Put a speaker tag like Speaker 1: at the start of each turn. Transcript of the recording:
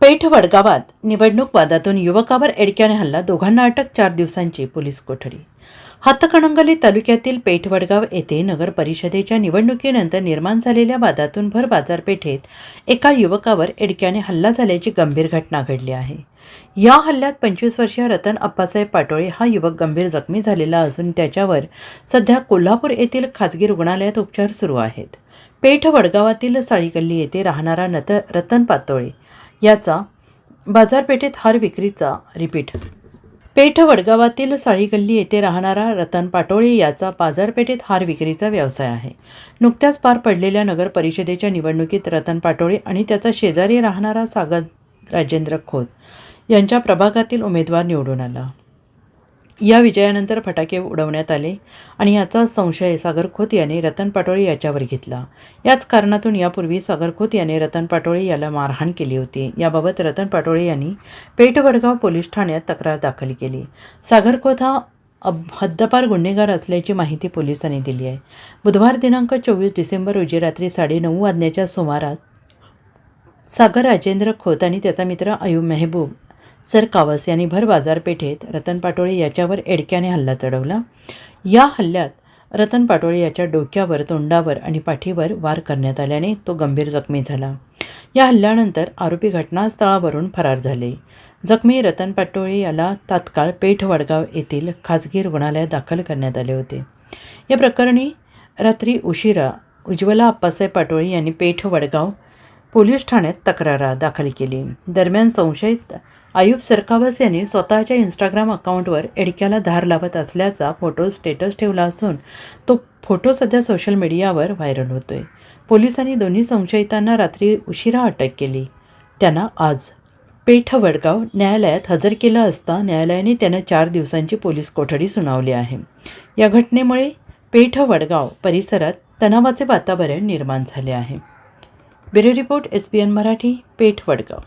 Speaker 1: पेठ वडगावात निवडणूक वादातून युवकावर एडक्याने हल्ला. दोघांना अटक चार दिवसांची पोलीस कोठडी. हातकणंगले तालुक्यातील पेठ वडगाव येथे नगर परिषदेच्या निवडणुकीनंतर निर्माण झालेल्या वादातून भर बाजारपेठेत एका युवकावर एडक्याने हल्ला झाल्याची गंभीर घटना घडली आहे. या हल्ल्यात पंचवीस वर्षीय रतन अप्पासाहेब पाटोळे हा युवक गंभीर जखमी झालेला असून त्याच्यावर सध्या कोल्हापूर येथील खाजगी रुग्णालयात उपचार सुरू आहेत. पेठ वडगावातील साळीगल्ली येथे राहणारा नत रतन पातोळे याचा बाजारपेठेत हार विक्रीचा रिपीट. पेठ वडगावातील साळीगल्ली येथे राहणारा रतन पाटोळे याचा बाजारपेठेत हार विक्रीचा व्यवसाय आहे. नुकत्याच पार पडलेल्या नगर परिषदेच्या निवडणुकीत रतन पाटोळे आणि त्याचा शेजारी राहणारा सागर राजेंद्र खोत यांच्या प्रभागातील उमेदवार निवडून आला. या विजयानंतर फटाके उडवण्यात आले आणि याचा संशय सागर खोत याने रतन पाटोळे याच्यावर घेतला. याच कारणातून यापूर्वी सागर खोत याने रतन पाटोळे याला मारहाण केली होती. याबाबत रतन पाटोळे यांनी पेठवडगाव पोलीस ठाण्यात तक्रार दाखल केली. सागर खोत हा अब हद्दपार गुन्हेगार असल्याची माहिती पोलिसांनी दिली आहे. बुधवार दिनांक चोवीस डिसेंबर रोजी रात्री साडेनऊ वाजण्याच्या सुमारास सागर राजेंद्र खोत आणि त्याचा मित्र अयूब मेहबूब सर कावस यांनी भर बाजारपेठेत रतन पाटोळे याच्यावर एडक्याने हल्ला चढवला. या हल्ल्यात रतन पाटोळे याच्या डोक्यावर तोंडावर आणि पाठीवर वार करण्यात आल्याने तो गंभीर जखमी झाला. या हल्ल्यानंतर आरोपी घटनास्थळावरून फरार झाले. जखमी रतन पाटोळे याला तात्काळ पेठ वडगाव येथील खाजगी रुग्णालयात दाखल करण्यात आले होते. या प्रकरणी रात्री उशिरा उज्ज्वला अप्पासाहेब पाटोळे यांनी पेठ वडगाव पोलीस ठाण्यात तक्रार दाखल केली. दरम्यान संशयित आयुब सरकावस यांनी स्वतःच्या इंस्टाग्राम अकाउंटवर एडक्याला धार लावत असल्याचा फोटो स्टेटस ठेवला असून तो फोटो सध्या सोशल मीडियावर व्हायरल होतोय. पोलिसांनी दोन्ही संशयितांना रात्री उशिरा अटक केली. त्यांना आज पेठ वडगाव न्यायालयात हजर केलं असता न्यायालयाने त्यांना चार दिवसांची पोलीस कोठडी सुनावली आहे. या घटनेमुळे पेठ वडगाव परिसरात तणावाचे वातावरण निर्माण झाले आहे. Bureau report S P N Marathi Peth Vadgaon.